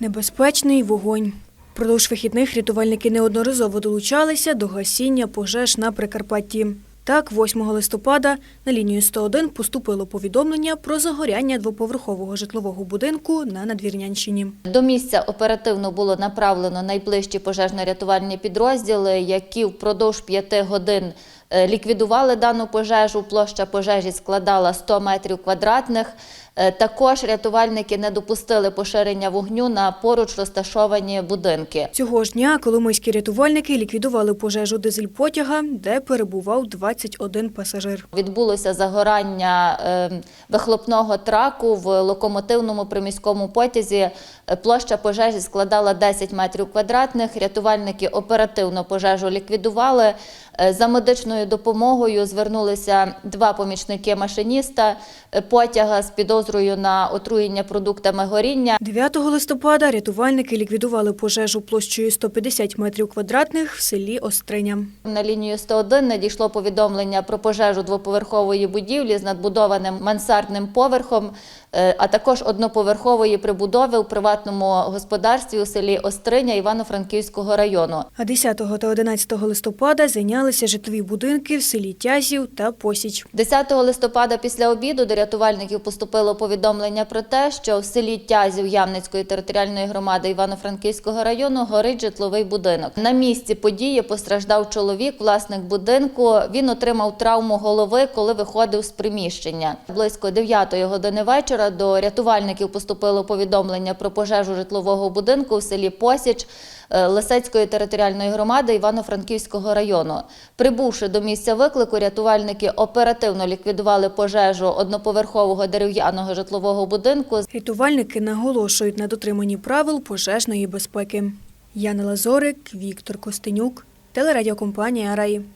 Небезпечний вогонь. Продовж вихідних рятувальники неодноразово долучалися до гасіння пожеж на Прикарпатті. Так, 8 листопада на лінію 101 поступило повідомлення про загоряння двоповерхового житлового будинку на Надвірнянщині. До місця оперативно було направлено найближчі пожежно-рятувальні підрозділи, які впродовж п'яти годин ліквідували дану пожежу. Площа пожежі складала 100 метрів квадратних. Е, Також рятувальники не допустили поширення вогню на поруч розташовані будинки. Цього ж дня коломийські рятувальники ліквідували пожежу дизель-потяга, де перебував 21 пасажир. Відбулося загорання е, вихлопного траку в локомотивному приміському потязі. Е, Площа пожежі складала 10 метрів квадратних. Рятувальники оперативно пожежу ліквідували. Е, За медичною допомогою звернулися два помічники машиніста е, потяга з підозрою на отруєння продуктами горіння. 9 листопада рятувальники ліквідували пожежу площею 150 метрів квадратних в селі Остриня. На лінію 101 надійшло повідомлення про пожежу двоповерхової будівлі з надбудованим мансардним поверхом, е, а також одноповерхової прибудови у приватному господарстві у селі Остриня Івано-Франківського району. А 10 та 11 листопада зайнялися житлові будинки в селі Тязів та Посіч. 10 листопада після обіду до рятувальників поступило повідомлення про те, що в селі Тязів Ямницької територіальної громади Івано-Франківського району горить житловий будинок. На місці події постраждав чоловік, власник будинку. Він отримав травму голови, коли виходив з приміщення. Близько 9 години вечора до рятувальників поступило повідомлення про пожежу житлового будинку в селі Посіч. Е, Лисецької територіальної громади Івано-Франківського району. Прибувши до місця виклику, рятувальники оперативно ліквідували пожежу одноповерхового дерев'яного житлового будинку. Рятувальники наголошують на дотриманні правил пожежної безпеки. Яна Лазорик, Віктор Костенюк, телерадіокомпанія Раї.